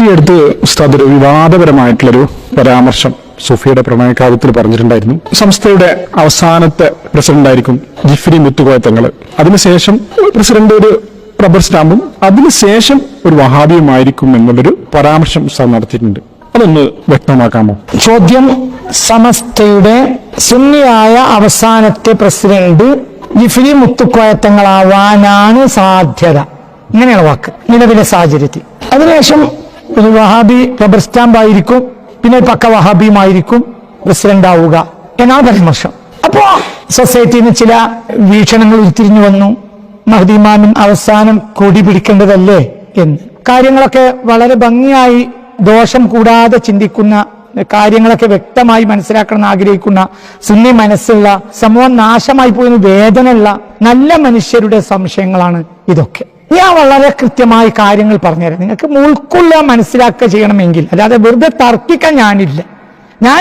ഈ അടുത്ത് ഉസ്താദ് ഒരു വിവാദപരമായിട്ടുള്ളൊരു പരാമർശം സുഫിയുടെ പ്രണയകാവ്യത്തിൽ പറഞ്ഞിട്ടുണ്ടായിരുന്നു. സംസ്ഥയുടെ അവസാനത്തെ പ്രസിഡന്റ് ആയിരിക്കും ജിഫ്രി മുത്തുകോയത്തങ്ങൾ അതിനുശേഷം പ്രസിഡന്റ് ഒരു റബ്ബർ സ്റ്റാമ്പും അതിനുശേഷം ഒരു വഹാബിയുമായിരിക്കും എന്നുള്ളൊരു പരാമർശം ഉസ്താദ് നടത്തിയിട്ടുണ്ട്. അതൊന്ന് വ്യക്തമാക്കാമോ? ചോദ്യം സമസ്തയുടെ സുന്നിയായ അവസാനത്തെ പ്രസിഡന്റ് ജിഫ്രി മുത്തുക്കോയത്തങ്ങളാവാനാണ് സാധ്യത. ഇങ്ങനെയാണ് വാക്ക് നിലവിലെ സാഹചര്യത്തിൽ. അതിനുശേഷം ഒരു വഹാബി റബ്ബർ സ്റ്റാമ്പായിരിക്കും പിന്നെ പക്ക വഹാബിയുമായിരിക്കും പ്രസിഡന്റ് ആവുക. എന്നാ പരാമർശം. അപ്പോ സൊസൈറ്റിയിൽ ചില വീക്ഷണങ്ങൾ ഉരുത്തിരിഞ്ഞു വന്നു. മഹദിമാമിൻ അവസാനം കൊടി പിടിക്കേണ്ടതല്ലേ എന്ന്. കാര്യങ്ങളൊക്കെ വളരെ ഭംഗിയായി ദോഷം കൂടാതെ ചിന്തിക്കുന്ന കാര്യങ്ങളൊക്കെ വ്യക്തമായി മനസ്സിലാക്കണം ആഗ്രഹിക്കുന്ന സുന്നി മനസ്സുള്ള സമൂഹം നാശമായി പോകുന്ന വേദനയുള്ള നല്ല മനുഷ്യരുടെ സംശയങ്ങളാണ് ഇതൊക്കെ. ഞാൻ വളരെ കൃത്യമായി കാര്യങ്ങൾ പറഞ്ഞുതരാം. നിങ്ങൾക്ക് ഉൾക്കൊള്ളാൻ മനസ്സിലാക്കുക ചെയ്യണമെങ്കിൽ അല്ലാതെ വെറുതെ തർക്കിക്കാൻ ഞാനില്ല.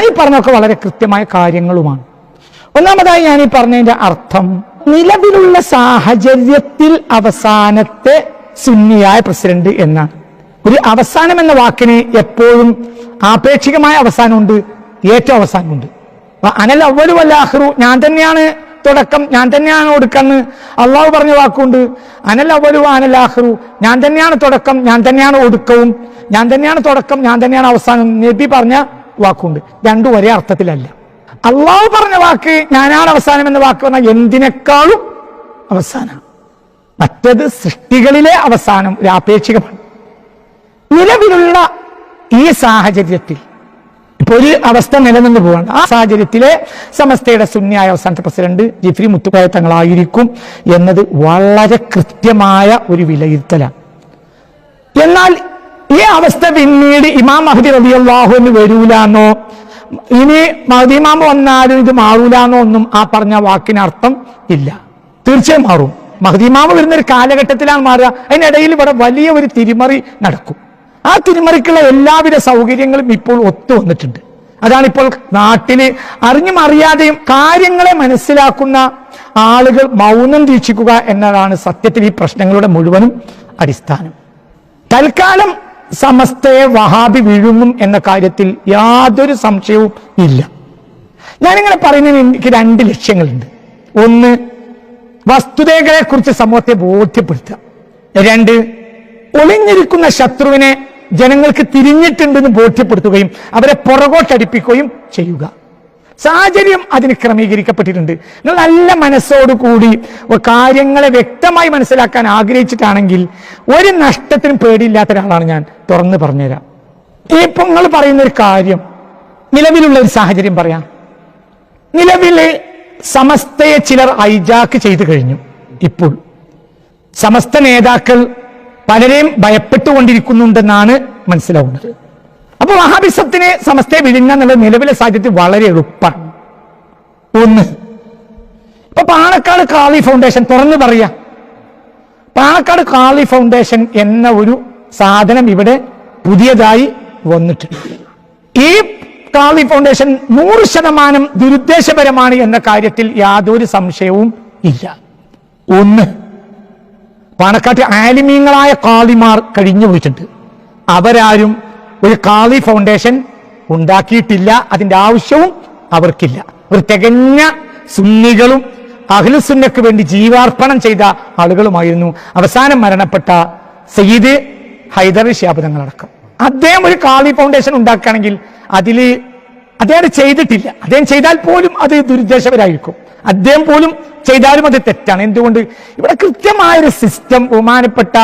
ഈ പറഞ്ഞൊക്കെ വളരെ കൃത്യമായ കാര്യങ്ങളുമാണ്. ഒന്നാമതായി ഞാൻ ഈ പറഞ്ഞതിന്റെ അർത്ഥം നിലവിലുള്ള സാഹചര്യത്തിൽ അവസാനത്തെ സുന്നിയായ പ്രസിഡന്റ് എന്നാണ്. ഒരു അവസാനം എന്ന വാക്കിന് എപ്പോഴും ആപേക്ഷികമായ അവസാനമുണ്ട് ഏറ്റവും അവസാനമുണ്ട്. അനൽ അവലു അല്ലാഹ്റു ഞാൻ തന്നെയാണ് തുടക്കം ഞാൻ തന്നെയാണ് ഒടുക്കെന്ന് അള്ളാഹു പറഞ്ഞ വാക്കുണ്ട് അനൽ അവലു അനൽ ഞാൻ തന്നെയാണ് തുടക്കം ഞാൻ തന്നെയാണ് ഒടുക്കവും ഞാൻ തന്നെയാണ് തുടക്കം ഞാൻ തന്നെയാണ് അവസാനം നബി പറഞ്ഞ വാക്കുണ്ട്. രണ്ടും ഒരേ അർത്ഥത്തിലല്ല. അള്ളാഹു പറഞ്ഞ വാക്ക് ഞാനാണ് അവസാനം എന്ന വാക്ക് പറഞ്ഞാൽ എന്തിനേക്കാളും അവസാനം. മറ്റത് സൃഷ്ടികളിലെ അവസാനം ഒരു ആപേക്ഷികമാണ്. നിലവിലുള്ള ഈ സാഹചര്യത്തിൽ ഇപ്പൊ ഒരു അവസ്ഥ നിലനിന്ന് പോവാണ്. ആ സാഹചര്യത്തിലെ സമസ്തയുടെ സുന്യായ അവസാനത്തെ പ്രസിഡന്റ് ജിഫ്രി മുത്തുക്കോയ തങ്ങളായിരിക്കും എന്നത് വളരെ കൃത്യമായ ഒരു വിലയിരുത്തലാണ്. എന്നാൽ ഈ അവസ്ഥ പിന്നീട് ഇമാം മഹദി റബിയല്ലാഹു എന്ന് വരൂലാന്നോ? ഇനി മഹദിമാമ വന്നാലും ഇത് മാറൂലാന്നോ ഒന്നും ആ പറഞ്ഞ വാക്കിന് അർത്ഥം ഇല്ല. തീർച്ചയായും മാറും. മഹദിമാമ വരുന്ന ഒരു കാലഘട്ടത്തിലാണ് മാറുക. അതിനിടയിൽ ഇവിടെ വലിയ ഒരു തിരിമറി നടക്കും. ആ തിരിമറിക്കുള്ള എല്ലാവിധ സൗകര്യങ്ങളും ഇപ്പോൾ ഒത്തു വന്നിട്ടുണ്ട്. അതാണിപ്പോൾ നാട്ടിൽ അറിഞ്ഞും അറിയാതെയും കാര്യങ്ങളെ മനസ്സിലാക്കുന്ന ആളുകൾ മൗനം വീക്ഷിക്കുക എന്നതാണ് സത്യത്തിൽ ഈ പ്രശ്നങ്ങളുടെ മുഴുവനും അടിസ്ഥാനം. തൽക്കാലം സമസ്തയെ വഹാബി വിഴുങ്ങും എന്ന കാര്യത്തിൽ യാതൊരു സംശയവും ഇല്ല. ഞാനിങ്ങനെ പറയുന്നതിന് എനിക്ക് രണ്ട് ലക്ഷ്യങ്ങളുണ്ട്. ഒന്ന് വസ്തുതകളെ കുറിച്ച് സമൂഹത്തെ ബോധ്യപ്പെടുത്തുക. രണ്ട് ഒളിഞ്ഞിരിക്കുന്ന ശത്രുവിനെ ജനങ്ങൾക്ക് തിരിഞ്ഞിട്ടുണ്ടെന്ന് ബോധ്യപ്പെടുത്തുകയും അവരെ പുറകോട്ടടിപ്പിക്കുകയും ചെയ്യുക. സാഹചര്യം അതിന് ക്രമീകരിക്കപ്പെട്ടിട്ടുണ്ട്. നിങ്ങൾ നല്ല മനസ്സോടുകൂടി കാര്യങ്ങളെ വ്യക്തമായി മനസ്സിലാക്കാൻ ആഗ്രഹിച്ചിട്ടാണെങ്കിൽ ഒരു നഷ്ടത്തിനും പേടിയില്ലാത്ത ഒരാളാണ് ഞാൻ തുറന്ന് പറഞ്ഞുതരാം. ഇപ്പൊ നിങ്ങൾ പറയുന്ന ഒരു കാര്യം നിലവിലുള്ള ഒരു സാഹചര്യം പറയാം. നിലവിലെ സമസ്തയെ ചിലർ ഹൈജാക്ക് ചെയ്തു കഴിഞ്ഞു ഇപ്പോൾ. സമസ്ത നേതാക്കൾ പലരെയും ഭയപ്പെട്ടുകൊണ്ടിരിക്കുന്നുണ്ടെന്നാണ് മനസ്സിലാവുന്നത്. അപ്പൊ വഹാബിസത്തിനെ സമസ്തയെ വിഴുങ്ങുക എന്നുള്ള നിലവിലെ സാഹചര്യത്തിൽ വളരെ എളുപ്പമാണ്. ഒന്ന് ഇപ്പൊ പാണക്കാട് കാളി ഫൗണ്ടേഷൻ തുറന്നു പറയാ പാണക്കാട് കാളി ഫൗണ്ടേഷൻ എന്ന ഒരു സാധനം ഇവിടെ പുതിയതായി വന്നിട്ടുണ്ട്. ഈ കാളി ഫൗണ്ടേഷൻ നൂറ് ശതമാനം ദുരുദ്ദേശപരമാണ് എന്ന കാര്യത്തിൽ യാതൊരു സംശയവും ഇല്ല. ഒന്ന് പാണക്കാട്ട് ആലിമീങ്ങളായ കാളിമാർ കഴിഞ്ഞു പോയിട്ടുണ്ട് അവരാരും ഒരു കാളി ഫൗണ്ടേഷൻ ഉണ്ടാക്കിയിട്ടില്ല. അതിന്റെ ആവശ്യവും അവർക്കില്ല. ഒരു തികഞ്ഞ സുന്നികളും അഖിലുസുന്നക്ക് വേണ്ടി ജീവാർപ്പണം ചെയ്ത ആളുകളുമായിരുന്നു അവസാനം മരണപ്പെട്ട സയ്യിദ് ഹൈദർ ഷിയാബ് തങ്ങളടക്കം. അദ്ദേഹം ഒരു കാളി ഫൗണ്ടേഷൻ ഉണ്ടാക്കുകയാണെങ്കിൽ അതിൽ അദ്ദേഹം ചെയ്തിട്ടില്ല. അദ്ദേഹം ചെയ്താൽ പോലും അത് ദുരുദ്ദേശപരായിരിക്കും അദ്ദേഹം പോലും ചെയ്താലും അത് തെറ്റാണ്. എന്തുകൊണ്ട്? ഇവിടെ കൃത്യമായ ഒരു സിസ്റ്റം ബഹുമാനപ്പെട്ട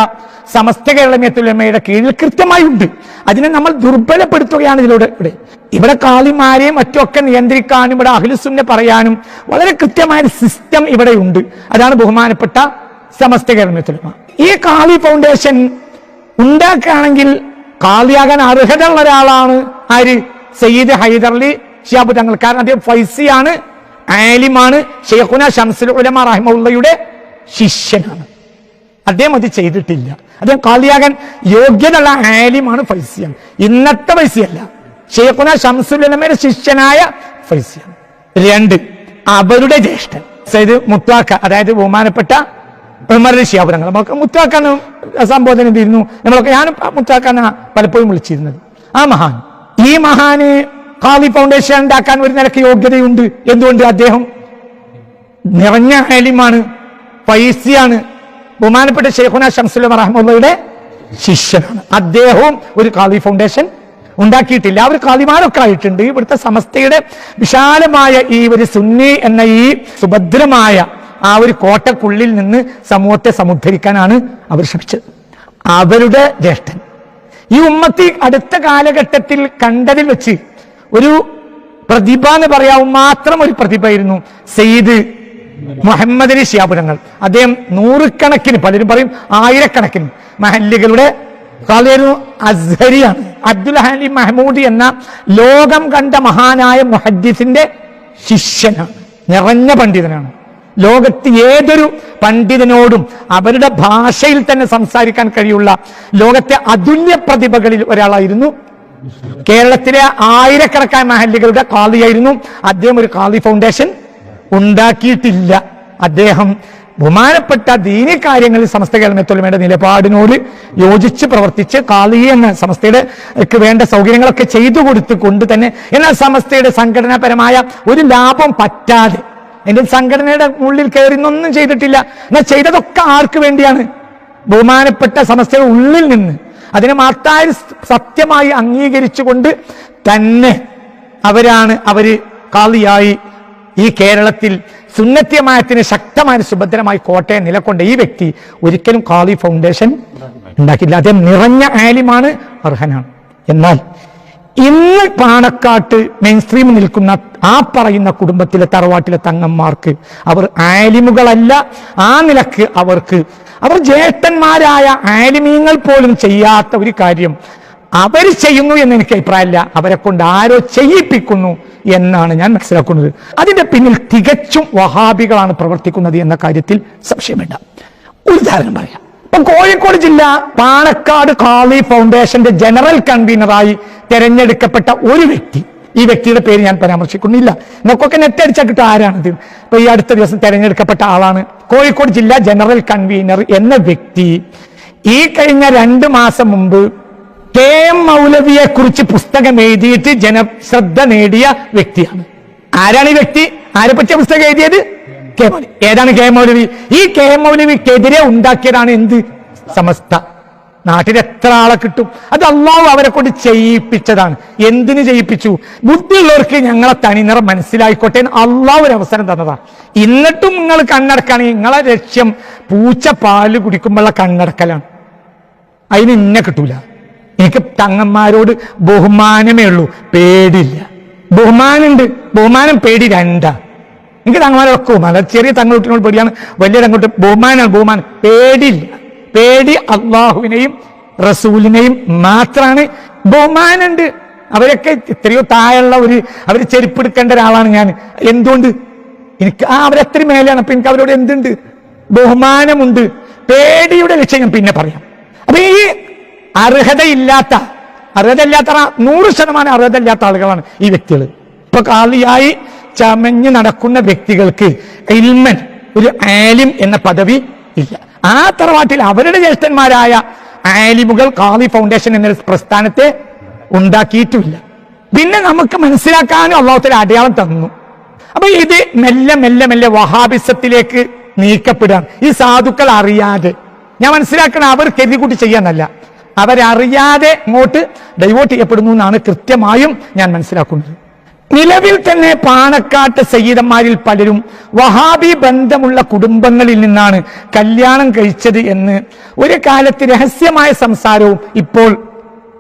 സമസ്ത കേരളമയത്തുലമയുടെ കീഴിൽ കൃത്യമായി ഉണ്ട് അതിനെ നമ്മൾ ദുർബലപ്പെടുത്തുകയാണ് ഇതിലൂടെ. ഇവിടെ ഇവിടെ കാളിമാരെയും മറ്റുമൊക്കെ നിയന്ത്രിക്കാനും ഇവിടെ അഖിലുസുന്നെ പറയാനും വളരെ കൃത്യമായ ഒരു സിസ്റ്റം ഇവിടെ ഉണ്ട് അതാണ് ബഹുമാനപ്പെട്ട സമസ്ത കേരളമയത്തുലമ ഈ കാളി ഫൗണ്ടേഷൻ ഉണ്ടാക്കുകയാണെങ്കിൽ കാളിയാകാൻ അർഹത ഉള്ള ഒരാളാണ് ആര്? സയ്യിദ് ഹൈദർലി ഷിയാബു തങ്ങൾ കാരണം അദ്ദേഹം ഫൈസിയാണ് ആലിമാണ്. ഷെയ്ഖുന ഷംസുൽ ഉലമ റഹിമുള്ളയുടെ ശിഷ്യനാണ്. അദ്ദേഹം അത് ചെയ്തിട്ടില്ല. അദ്ദേഹം കാളിയാകാൻ യോഗ്യതയുള്ള ആലിമാണ് ഫൈസിയാണ്. ഇന്നത്തെ ഫൈസിയല്ല. ഷെയ്ഖുന ഷംസുൽ ഉലമയുടെ ശിഷ്യനായ ഫൈസിയാണ്. രണ്ട് അവരുടെ ജ്യേഷ്ഠൻ. സയ്യിദ് മുത്താക്ക അതായത് ബഹുമാനപ്പെട്ട ഉമർ ഷിയാപുരങ്ങൾ നമുക്ക് മുത്താക്കാന്ന് സംബോധന ചെയ്തിരുന്നു. നമ്മളൊക്കെ ഞാൻ മുത്താക്കാൻ പലപ്പോഴും വിളിച്ചിരുന്നത്. ആ മഹാൻ ഈ മഹാന് ഖാദി ഫൗണ്ടേഷൻ ഉണ്ടാക്കാൻ ഒരു നിലയ്ക്ക് യോഗ്യതയുണ്ട്. എന്തുകൊണ്ട് അദ്ദേഹം? നിറഞ്ഞ ആലിമാണ് പൈസയാണ് ബഹുമാനപ്പെട്ട ഷെയ്ഖുന ഷംസുൽ റഹ്മുള്ളയുടെ ശിഷ്യനാണ്. അദ്ദേഹവും ഒരു ഖാദി ഫൗണ്ടേഷൻ ഉണ്ടാക്കിയിട്ടില്ല. അവർ ഖാദിമാരൊക്കെ ആയിട്ടുണ്ട്. ഇവിടുത്തെ സമസ്തയുടെ വിശാലമായ ഈ ഒരു സുന്നി എന്ന ഈ സുഭദ്രമായ ആ ഒരു കോട്ടക്കുള്ളിൽ നിന്ന് സമൂഹത്തെ സമുദ്ധരിക്കാനാണ് അവർ ശ്രമിച്ചത്. അവരുടെ ജ്യേഷ്ഠൻ ഈ ഉമ്മത്തി അടുത്ത കാലഘട്ടത്തിൽ കണ്ടതിൽ വെച്ച് ഒരു പ്രതിഭ എന്ന് പറയാവും മാത്രം ഒരു പ്രതിഭയായിരുന്നു സെയ്ദ് മുഹമ്മദ് അലി ഷിയാപുരങ്ങൾ അദ്ദേഹം നൂറുകണക്കിന് പലരും പറയും ആയിരക്കണക്കിന് മഹല്ലികളുടെ അസ്ഹരിയാണ്. അബ്ദുൽ ഹാലി മഹമൂദി എന്ന ലോകം കണ്ട മഹാനായ മുഹദ്ദിസിന്റെ ശിഷ്യനാണ്. നിറഞ്ഞ പണ്ഡിതനാണ്. ലോകത്ത് ഏതൊരു പണ്ഡിതനോടും അവരുടെ ഭാഷയിൽ തന്നെ സംസാരിക്കാൻ കഴിയുള്ള ലോകത്തെ അതുല്യ പ്രതിഭകളിൽ ഒരാളായിരുന്നു. കേരളത്തിലെ ആയിരക്കണക്കായ മഹല്ലികളുടെ കാളിയായിരുന്നു അദ്ദേഹം ഒരു കാളി ഫൗണ്ടേഷൻ ഉണ്ടാക്കിയിട്ടില്ല. അദ്ദേഹം ബഹുമാനപ്പെട്ട ദീനി കാര്യങ്ങളിൽ സമസ്ത കേരളമെത്തൊലിമയുടെ നിലപാടിനോട് യോജിച്ച് പ്രവർത്തിച്ച് കാളി എന്ന സമസ്തയുടെ വേണ്ട സൗകര്യങ്ങളൊക്കെ ചെയ്തു കൊടുത്തു കൊണ്ട് തന്നെ എന്നാൽ സമസ്തയുടെ സംഘടനാപരമായ ഒരു ലാഭം പറ്റാതെ എന്റെ സംഘടനയുടെ ഉള്ളിൽ കയറി ഒന്നും ചെയ്തിട്ടില്ല. എന്നാൽ ചെയ്തതൊക്കെ ആർക്ക് വേണ്ടിയാണ്? ബഹുമാനപ്പെട്ട സമസ്തയുടെ ഉള്ളിൽ നിന്ന്. അതിനെ മഹത്തായ സത്യമായി അംഗീകരിച്ചുകൊണ്ട് തന്നെ അവരാണ് അവർ കാളിയായി ഈ കേരളത്തിൽ സുന്നത്യമായത്തിന് ശക്തമായ സുഭദ്രമായി കോട്ടയം നിലകൊണ്ട ഈ വ്യക്തി ഒരിക്കലും കാളി ഫൗണ്ടേഷൻ ഉണ്ടാക്കില്ല അദ്ദേഹം നിറഞ്ഞ ആലിമാണ് അർഹനാണ്. എന്നാൽ ഇന്ന് പാണക്കാട്ട് മെയിൻ സ്ട്രീം നിൽക്കുന്ന ആ പറയുന്ന കുടുംബത്തിലെ തറവാട്ടിലെ തങ്ങന്മാർക്ക് അവർ ആലിമുകളല്ല. ആ നിലയ്ക്ക് അവർക്ക് അവർ ജ്യേഷ്ഠന്മാരായ ആലിമീങ്ങൾ പോലും ചെയ്യാത്ത ഒരു കാര്യം അവർ ചെയ്യുന്നു എന്ന് എനിക്ക് അഭിപ്രായമില്ല. അവരെ കൊണ്ട് ആരോ ചെയ്യിപ്പിക്കുന്നു എന്നാണ് ഞാൻ മനസ്സിലാക്കുന്നത്. അതിന്റെ പിന്നിൽ തികച്ചും വഹാബികളാണ് പ്രവർത്തിക്കുന്നത് എന്ന കാര്യത്തിൽ സംശയമില്ല. ഉദാഹരണം പറയാം. ഇപ്പൊ കോഴിക്കോട് ജില്ല പാണക്കാട് കാളി ഫൗണ്ടേഷന്റെ ജനറൽ കൺവീനറായി തെരഞ്ഞെടുക്കപ്പെട്ട ഒരു വ്യക്തി. ഈ വ്യക്തിയുടെ പേര് ഞാൻ പരാമർശിക്കുന്നില്ല. നമുക്കൊക്കെ നെറ്റ് അടിച്ചാൽ കിട്ടും ആരാണിത്? അപ്പൊ ഈ അടുത്ത ദിവസം തെരഞ്ഞെടുക്കപ്പെട്ട ആളാണ് കോഴിക്കോട് ജില്ലാ ജനറൽ കൺവീനർ എന്ന വ്യക്തി. ഈ കഴിഞ്ഞ രണ്ട് മാസം മുമ്പ് കെ എം മൗലവിയെ കുറിച്ച് പുസ്തകം എഴുതിയിട്ട് ജനശ്രദ്ധ നേടിയ വ്യക്തിയാണ്. ആരാണ് ഈ വ്യക്തി? ആരെ പറ്റിയ പുസ്തകം എഴുതിയത്? കെ മൗലവി ഏതാണ് കെ മൗലവി? ഈ കെ മൗലവിക്കെതിരെ ഉണ്ടാക്കിയതാണ് എന്ത്? സമസ്ത. നാട്ടിൽ എത്ര ആളെ കിട്ടും? അത് അള്ളാഹു അവരെ കൊണ്ട് ചെയ്യിപ്പിച്ചതാണ്. എന്തിനു ചെയ്യിപ്പിച്ചു? ബുദ്ധിയുള്ളവർക്ക് ഞങ്ങളെ തനിനിറം മനസ്സിലായിക്കോട്ടെ എന്ന് അള്ളാഹു ഒരു അവസരം തന്നതാണ്. എന്നിട്ടും നിങ്ങൾ കണ്ണടക്കുകയാണെങ്കിൽ നിങ്ങളെ ലക്ഷ്യം പൂച്ച പാൽ കുടിക്കുമ്പോഴുള്ള കണ്ണടക്കലാണ്. അതിന് ഇന്നെ കിട്ടൂല. എനിക്ക് തങ്ങന്മാരോട് ബഹുമാനമേ ഉള്ളൂ. പേടില്ല ബഹുമാനുണ്ട് ബഹുമാനം പേടി രണ്ടാ. എനിക്ക് തങ്ങന്മാരൊക്കെ അല്ല ചെറിയ തങ്ങളുട്ടിനോട് പേടിയാണ്. വലിയ തങ്ങോട്ട് ബഹുമാനാണ് ബഹുമാനം പേടിയില്ല. പേടി അള്ളാഹുവിനെയും റസൂലിനെയും മാത്രമാണ് ബഹുമാനുണ്ട്. അവരൊക്കെ എത്രയോ താഴെയുള്ള ഒരു അവർ ചെരുപ്പെടുക്കേണ്ട ഒരാളാണ് ഞാൻ. എന്തുകൊണ്ട്? എനിക്ക് ആ അവരെത്ര മേലെയാണ്. അപ്പൊ എനിക്ക് അവരോട് എന്തുണ്ട്? ബഹുമാനമുണ്ട്. പേടിയുടെ ലക്ഷ്യം ഞാൻ പിന്നെ പറയാം. അപ്പൊ ഈ അർഹതയില്ലാത്ത അർഹതയില്ലാത്ത നൂറ് ശതമാനം അർഹതയില്ലാത്ത ആളുകളാണ് ഈ വ്യക്തികൾ ഇപ്പൊ കാളിയായി ചമഞ്ഞ് നടക്കുന്ന വ്യക്തികൾക്ക് ഇൽമൻ ഒരു ആലിം എന്ന പദവി ഇല്ല. ആ തറവാട്ടിൽ അവരുടെ ജ്യേഷ്ഠന്മാരായ ആലിമുകൾ കാളി ഫൗണ്ടേഷൻ എന്നൊരു പ്രസ്ഥാനത്തെ ഉണ്ടാക്കിയിട്ടുമില്ല. പിന്നെ നമുക്ക് മനസ്സിലാക്കാനും അള്ളാഹുത്തിന്റെ അടയാളം തന്നു. അപ്പൊ ഇത് മെല്ലെ മെല്ലെ മെല്ലെ വഹാബിസത്തിലേക്ക് നീക്കപ്പെടുകയാണ്. ഈ സാധുക്കൾ അറിയാതെ. ഞാൻ മനസ്സിലാക്കണം അവർ കരുതിക്കൂട്ടി ചെയ്യാന്നല്ല. അവരറിയാതെ ഇങ്ങോട്ട് ഡൈവേർട്ട് ചെയ്യപ്പെടുന്നു എന്നാണ് കൃത്യമായും ഞാൻ മനസ്സിലാക്കുന്നത്. നിലവിൽ തന്നെ പാണക്കാട്ട് സയ്യിദന്മാരിൽ പലരും വഹാബി ബന്ധമുള്ള കുടുംബങ്ങളിൽ നിന്നാണ് കല്യാണം കഴിച്ചത് എന്ന് ഒരു കാലത്ത് രഹസ്യമായ സംസാരവും ഇപ്പോൾ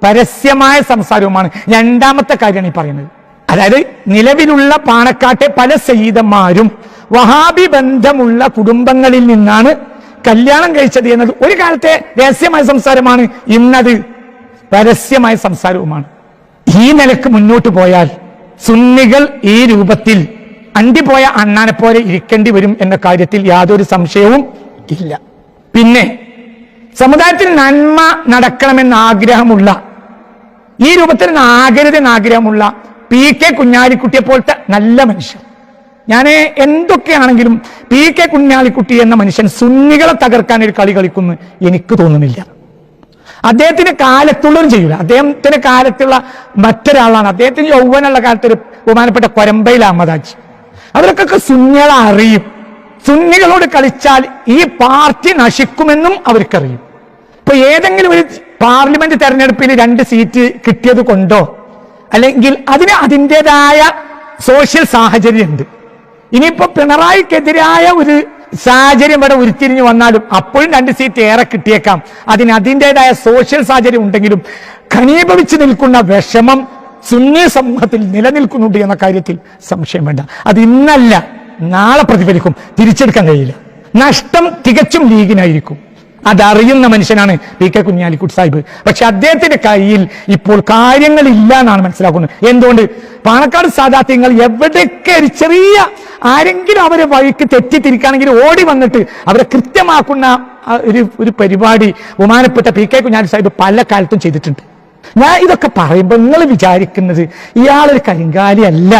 പരസ്യമായ സംസാരവുമാണ്. രണ്ടാമത്തെ കാര്യമാണ് ഈ പറയുന്നത്. അതായത് നിലവിലുള്ള പാണക്കാട്ടെ പല സയ്യിദന്മാരും വഹാബി ബന്ധമുള്ള കുടുംബങ്ങളിൽ നിന്നാണ് കല്യാണം കഴിച്ചത് എന്നത് ഒരു കാലത്തെ രഹസ്യമായ സംസാരമാണ്. ഇന്നത് പരസ്യമായ സംസാരവുമാണ്. ഈ നിലയ്ക്ക് മുന്നോട്ട് പോയാൽ സുന്നികൾ ഈ രൂപത്തിൽ അണ്ടിപ്പോയ അണ്ണാനെ പോലെ ഇരിക്കേണ്ടി വരും എന്ന കാര്യത്തിൽ യാതൊരു സംശയവും ഇല്ല. പിന്നെ സമുദായത്തിൽ നന്മ നടക്കണമെന്ന് ആഗ്രഹമുള്ള ഈ രൂപത്തിൽ ആകരുതെന്ന് ആഗ്രഹമുള്ള പി കെ കുഞ്ഞാലിക്കുട്ടിയെ പോലത്തെ നല്ല മനുഷ്യൻ. ഞാൻ എന്തൊക്കെയാണെങ്കിലും പി കെ കുഞ്ഞാലിക്കുട്ടി എന്ന മനുഷ്യൻ സുന്നികളെ തകർക്കാൻ ഒരു കളി കളിക്കുന്നു എനിക്ക് തോന്നുന്നില്ല. അദ്ദേഹത്തിന്റെ കാലത്തുള്ളവരും ചെയ്യൂല അദ്ദേഹത്തിന്റെ കാലത്തുള്ള മറ്റൊരാളാണ്. അദ്ദേഹത്തിന് യൗവനുള്ള കാലത്ത് ഒരു ബഹുമാനപ്പെട്ട കൊരമ്പയിൽ അഹമ്മദാജി. അവരൊക്കെ സുന്നികളെ അറിയും. സുന്നികളോട് കളിച്ചാൽ ഈ പാർട്ടി നശിക്കുമെന്നും അവർക്കറിയും. ഇപ്പൊ ഏതെങ്കിലും ഒരു പാർലമെന്റ് തെരഞ്ഞെടുപ്പിൽ രണ്ട് സീറ്റ് കിട്ടിയത് കൊണ്ടോ അല്ലെങ്കിൽ അതിന് അതിന്റെതായ സോഷ്യൽ സാഹചര്യം സാഹചര്യമുണ്ട്. ഇനിയിപ്പോ പിണറായിക്കെതിരായ ഒരു സാഹചര്യം ഇവിടെ ഉരുത്തിരിഞ്ഞു വന്നാലും അപ്പോഴും രണ്ട് സീറ്റ് ഏറെ കിട്ടിയേക്കാം. അതിന് അതിന്റെതായ സോഷ്യൽ സാഹചര്യം ഉണ്ടെങ്കിലും ഘനീഭവിച്ചു നിൽക്കുന്ന വിഷമം സുന്നി സമൂഹത്തിൽ നിലനിൽക്കുന്നുണ്ട് എന്ന കാര്യത്തിൽ സംശയം വേണ്ട. അത് ഇന്നല്ല നാളെ പ്രതിഫലിക്കും. തിരിച്ചെടുക്കാൻ കഴിയില്ല. നഷ്ടം തികച്ചും ലീഗിനായിരിക്കും. അതറിയുന്ന മനുഷ്യനാണ് പി കെ കുഞ്ഞാലിക്കുട്ടി സാഹിബ്. പക്ഷെ അദ്ദേഹത്തിന്റെ കയ്യിൽ ഇപ്പോൾ കാര്യങ്ങൾ ഇല്ല എന്നാണ് മനസ്സിലാക്കുന്നത്. എന്തുകൊണ്ട്? പാണക്കാട് സാധാത്യങ്ങൾ എവിടെയൊക്കെ ഒരു ചെറിയ ആരെങ്കിലും അവരെ വഴിക്ക് തെറ്റിത്തിരിക്കുകയാണെങ്കിൽ ഓടി വന്നിട്ട് അവരെ കൃത്യമാക്കുന്ന ഒരു ഒരു പരിപാടി ബഹുമാനപ്പെട്ട പി കെ കുഞ്ഞാലി സാഹിബ് പല കാലത്തും ചെയ്തിട്ടുണ്ട്. ഞാൻ ഇതൊക്കെ പറയുമ്പോൾ നിങ്ങൾ വിചാരിക്കുന്നത് ഇയാളൊരു കരിങ്കാലി അല്ല.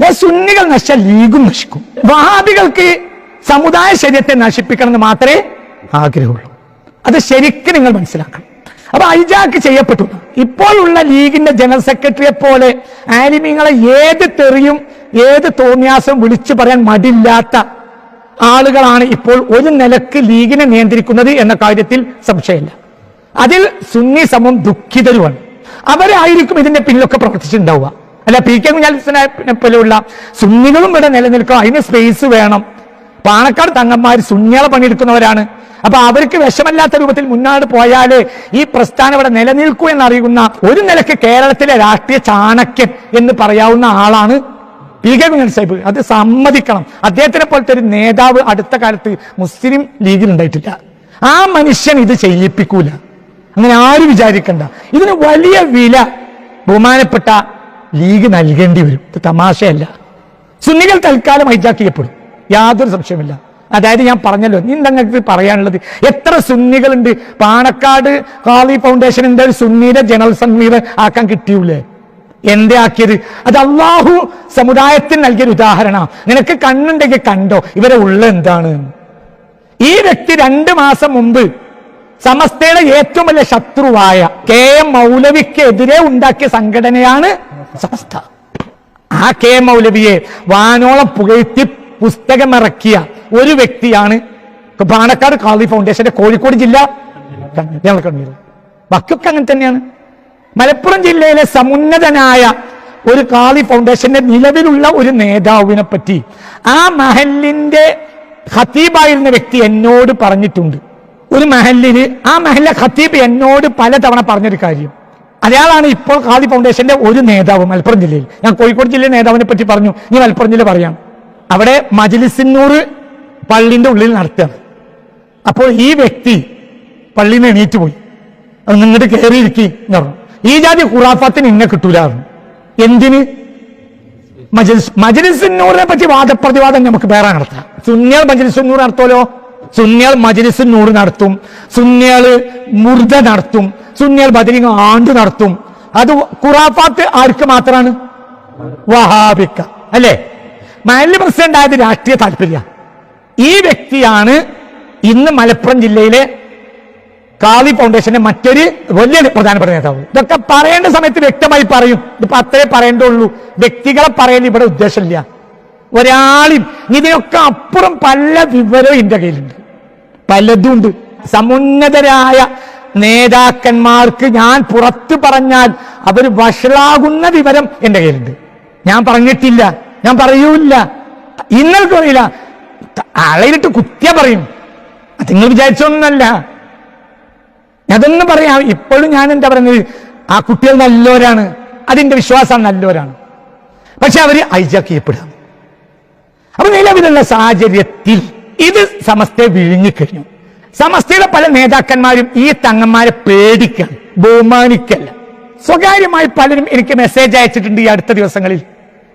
ഞാൻ സുന്നികൾ നശിച്ചാൽ ലീഗും നശിക്കും. വഹാബികൾക്ക് സമുദായ ശരീരത്തെ നശിപ്പിക്കണം എന്ന് മാത്രമേ ആഗ്രഹമുള്ളൂ. അത് ശരിക്കും നിങ്ങൾ മനസ്സിലാക്കണം. അപ്പൊ ഐജാക്ക് ചെയ്യപ്പെട്ടു. ഇപ്പോഴുള്ള ലീഗിന്റെ ജനറൽ സെക്രട്ടറിയെ പോലെ ആലിമീങ്ങളെ ഏത് തെറിയും ഏത് തോന്നിയാസം വിളിച്ചു പറയാൻ മടില്ലാത്ത ആളുകളാണ് ഇപ്പോൾ ഒരു നിലയ്ക്ക് ലീഗിനെ നിയന്ത്രിക്കുന്നത് എന്ന കാര്യത്തിൽ സംശയമില്ല. അതിൽ സുന്നി സമം ദുഃഖിതരുമാണ്. അവരായിരിക്കും ഇതിന്റെ പിന്നിലൊക്കെ പ്രവർത്തിച്ചിട്ടുണ്ടാവുക. അല്ല പി കെ കുഞ്ഞാലിസിനെ പോലെയുള്ള സുന്നികളും ഇവിടെ നിലനിൽക്കും. അതിന് സ്പേസ് വേണം. പാണക്കാട് തങ്ങന്മാർ സുന്നികളെ പണിയെടുക്കുന്നവരാണ്. അപ്പൊ അവർക്ക് വിഷമല്ലാത്ത രൂപത്തിൽ മുന്നോട്ട് പോയാൽ ഈ പ്രസ്ഥാനം ഇവിടെ നിലനിൽക്കൂ എന്നറിയുന്ന ഒരു നിലയ്ക്ക് കേരളത്തിലെ രാഷ്ട്രീയ ചാണക്യൻ എന്ന് പറയാവുന്ന ആളാണ് പി കെ കുഞ്ഞൻ സാഹിബ്. അത് സമ്മതിക്കണം. അദ്ദേഹത്തിനെ പോലത്തെ ഒരു നേതാവ് അടുത്ത കാലത്ത് മുസ്ലിം ലീഗിൽ ഉണ്ടായിട്ടില്ല. ആ മനുഷ്യൻ ഇത് ചെയ്യിപ്പിക്കൂല. അങ്ങനെ ആരും വിചാരിക്കണ്ട. ഇതിന് വലിയ വില ബഹുമാനപ്പെട്ട ലീഗ് നൽകേണ്ടി വരും. ഇത് തമാശയല്ല. സുന്നികൾ തൽക്കാലം ഹൈജാക്ക് ചെയ്യപ്പെടും. യാതൊരു സംശയമില്ല അതായത് ഞാൻ പറഞ്ഞല്ലോ നീ നിങ്ങൾക്ക് പറയാനുള്ളത്? എത്ര സുന്നികളുണ്ട്? പാണക്കാട് കാളി എന്താ ഒരു സുന്നിയുടെ ജനറൽ സംഗീത ആക്കാൻ കിട്ടിയൂലേ? എന്തേ ആക്കിയത്? അത് അള്ളാഹു സമുദായത്തിന് നൽകിയൊരു ഉദാഹരണ. നിനക്ക് കണ്ണുണ്ടെങ്കിൽ കണ്ടോ ഇവരെ ഉള്ള എന്താണ്? ഈ വ്യക്തി രണ്ട് മാസം മുമ്പ് സമസ്തയുടെ ഏറ്റവും വലിയ ശത്രുവായ കെ എം മൗലവിക്കെതിരെ ഉണ്ടാക്കിയ സംഘടനയാണ് സമസ്ത. ആ കെ മൗലവിയെ വാനോളം പുകഴ്ത്തി പുസ്തകമിറക്കിയ ഒരു വ്യക്തിയാണ് പാണക്കാട് കാളി ഫൗണ്ടേഷന്റെ കോഴിക്കോട് ജില്ല. ഞങ്ങൾ കണ്ണീർ ബാക്കിയൊക്കെ അങ്ങനെ തന്നെയാണ്. മലപ്പുറം ജില്ലയിലെ സമുന്നതനായ ഒരു കാളി ഫൗണ്ടേഷന്റെ നിലവിലുള്ള ഒരു നേതാവിനെ പറ്റി ആ മഹലിന്റെ ഖത്തീബായിരുന്ന വ്യക്തി എന്നോട് പറഞ്ഞിട്ടുണ്ട്. ഒരു മഹലിന് ആ മഹലിലെ ഖത്തീബ് എന്നോട് പലതവണ പറഞ്ഞൊരു കാര്യം. അയാളാണ് ഇപ്പോൾ ഖാദി ഫൗണ്ടേഷന്റെ ഒരു നേതാവ് മലപ്പുറം ജില്ലയിൽ. ഞാൻ കോഴിക്കോട് ജില്ലയിലെ നേതാവിനെ പറ്റി പറഞ്ഞു. നീ മലപ്പുറം ജില്ല പറയാം. അവിടെ മജിലിസിന്നൂർ പള്ളിന്റെ ഉള്ളിൽ നടത്തുകയാണ് അപ്പോൾ ഈ വ്യക്തി പള്ളിയിൽ നിന്ന് എണീറ്റ് പോയി. അത് നിങ്ങോട്ട് കയറിയിരിക്കി എന്ന് പറഞ്ഞു. ഈ ജാതി ഖുറാഫാത്തിന് ഇന്നെ കിട്ടൂല. എന്തിന്? മജലിസ് മജലിസിന്നൂറിനെ പറ്റി വാദപ്രതിവാദം നമുക്ക് വേറെ നടത്താം. സുന്യാൾ മജലിസിന്നൂർ നടത്തുമല്ലോ സുന്യാൾ മജലിസിന്നൂർ നടത്തും. സുന്നിയാൾ മുർദ നടത്തും. സുന്നിയൽ ബദരിങ് ആണ്ട് നടത്തും. അത് ഖുറാഫാത്ത് ആർക്ക് മാത്രമാണ് വഹാബിക്ക. അല്ലേ? മഹല്ല് പ്രസിഡന്റ് ആയത് രാഷ്ട്രീയ താല്പര്യ. ഈ വ്യക്തിയാണ് ഇന്ന് മലപ്പുറം ജില്ലയിലെ കാളി ഫൗണ്ടേഷന്റെ മറ്റൊരു വലിയ പ്രധാനപ്പെട്ട നേതാവ്. ഇതൊക്കെ പറയേണ്ട സമയത്ത് വ്യക്തമായി പറയും. ഇതിപ്പോ അത്രേ പറയേണ്ടുള്ളൂ. വ്യക്തികളെ പറയാൻ ഇവിടെ ഉദ്ദേശമില്ല. ഒരാളും ഇതിനൊക്കെ അപ്പുറം പല വിവരവും ഇന്റെ കയ്യിലുണ്ട്. പലതും ഉണ്ട്. സമുന്നതരായ നേതാക്കന്മാർക്ക് ഞാൻ പുറത്തു പറഞ്ഞാൽ അവർ വഷളാകുന്ന വിവരം എന്റെ കയ്യിലുണ്ട്. ഞാൻ പറഞ്ഞിട്ടില്ല. ഞാൻ പറയൂല ഇന്നൽക്കും അറിയില്ല അളയിലിട്ട് കുത്തിയ പറയും. നിങ്ങൾ വിചാരിച്ചൊന്നല്ല. അതൊന്നും പറയാം. ഇപ്പോഴും ഞാൻ എന്താ പറയുന്നത്? ആ കുട്ടികൾ നല്ലവരാണ്. അതിന്റെ വിശ്വാസം നല്ലവരാണ്. പക്ഷെ അവർ ഹൈജാക്ക് ചെയ്യപ്പെടുക അപ്പൊ നിലവിലുള്ള സാഹചര്യത്തിൽ ഇത് സമസ്തയെ വിഴുങ്ങിക്കഴിഞ്ഞു സമസ്തയുടെ പല നേതാക്കന്മാരും ഈ തങ്ങന്മാരെ പേടിക്കാൻ ബഹുമാനിക്കല്ല സ്വകാര്യമായി പലരും എനിക്ക് മെസ്സേജ് അയച്ചിട്ടുണ്ട് ഈ അടുത്ത ദിവസങ്ങളിൽ.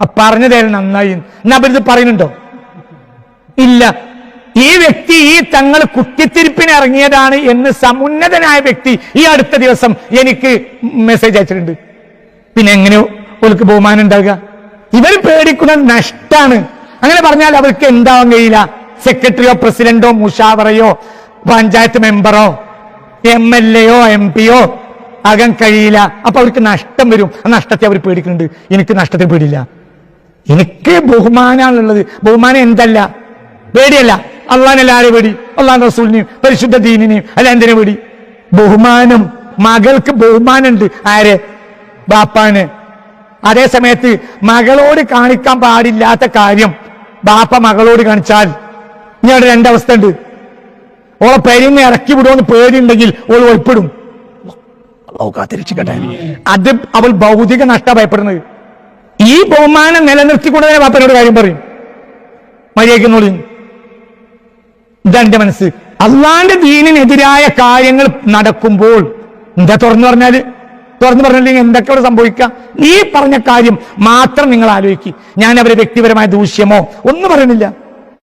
ആ പറഞ്ഞതേലും നന്നായി. എന്നാ അവരിത് പറയുന്നുണ്ടോ? ഇല്ല. ഈ വ്യക്തി ഈ തങ്ങൾ കുത്തിത്തിരിപ്പിന് ഇറങ്ങിയതാണ് എന്ന് സമുന്നതനായ വ്യക്തി ഈ അടുത്ത ദിവസം എനിക്ക് മെസ്സേജ് അയച്ചിട്ടുണ്ട്. പിന്നെ എങ്ങനെയോ ഓൾക്ക് ബഹുമാനം ഉണ്ടാകുക ഇവർ പേടിക്കുന്ന നഷ്ടാണ്. അങ്ങനെ പറഞ്ഞാൽ അവർക്ക് എന്താവാൻ കഴിയില്ല. സെക്രട്ടറിയോ പ്രസിഡന്റോ മുഷാവറയോ പഞ്ചായത്ത് മെമ്പറോ എം എൽ എയോ എം പിയോ ആകാൻ കഴിയില്ല. അപ്പൊ അവർക്ക് നഷ്ടം വരും. ആ നഷ്ടത്തെ അവർ പേടിക്കുന്നുണ്ട്. എനിക്ക് നഷ്ടത്തെ പേടിയില്ല. എനിക്ക് ബഹുമാനാണുള്ളത്. ബഹുമാനം എന്തല്ല? പേടിയല്ല. അള്ളാഹനല്ല ആരെ പേടി? അള്ളാഹ് റസൂലിനെയും പരിശുദ്ധ ദീനിനെയും അല്ല എന്തിനെ പേടി? ബഹുമാനം. മകൾക്ക് ബഹുമാനമുണ്ട്. ആരെ? ബാപ്പാന്. അതേ സമയത്ത് മകളോട് കാണിക്കാൻ പാടില്ലാത്ത കാര്യം ബാപ്പ മകളോട് കാണിച്ചാൽ ഇനി അവിടെ രണ്ടവസ്ഥ ഉണ്ട്. ഓളെ പെരുന്ന് ഇറക്കി വിടുമെന്ന് പേടിയുണ്ടെങ്കിൽ ഓൾ ഒഴിപ്പെടും അത് അവൾ ഭൗതിക നഷ്ട ഭയപ്പെടുന്നത്. ഈ ബഹുമാനം നിലനിർത്തിക്കൊണ്ട് തന്നെ ബാപ്പനോട് കാര്യം പറയും. മര്യാദയ്ക്കുന്നോളി ഇതാ എന്റെ മനസ്സ്. അള്ളാന്റെ ദീനിനെതിരായ കാര്യങ്ങൾ നടക്കുമ്പോൾ എന്താ തുറന്നു പറഞ്ഞാൽ തുറന്നു പറഞ്ഞില്ലെങ്കിൽ എന്തൊക്കെ അവിടെ സംഭവിക്കാം നീ പറഞ്ഞ കാര്യം മാത്രം നിങ്ങൾ ആലോചിക്കുക ഞാൻ അവരെ വ്യക്തിപരമായ ദൂഷ്യമോ ഒന്നും പറയുന്നില്ല.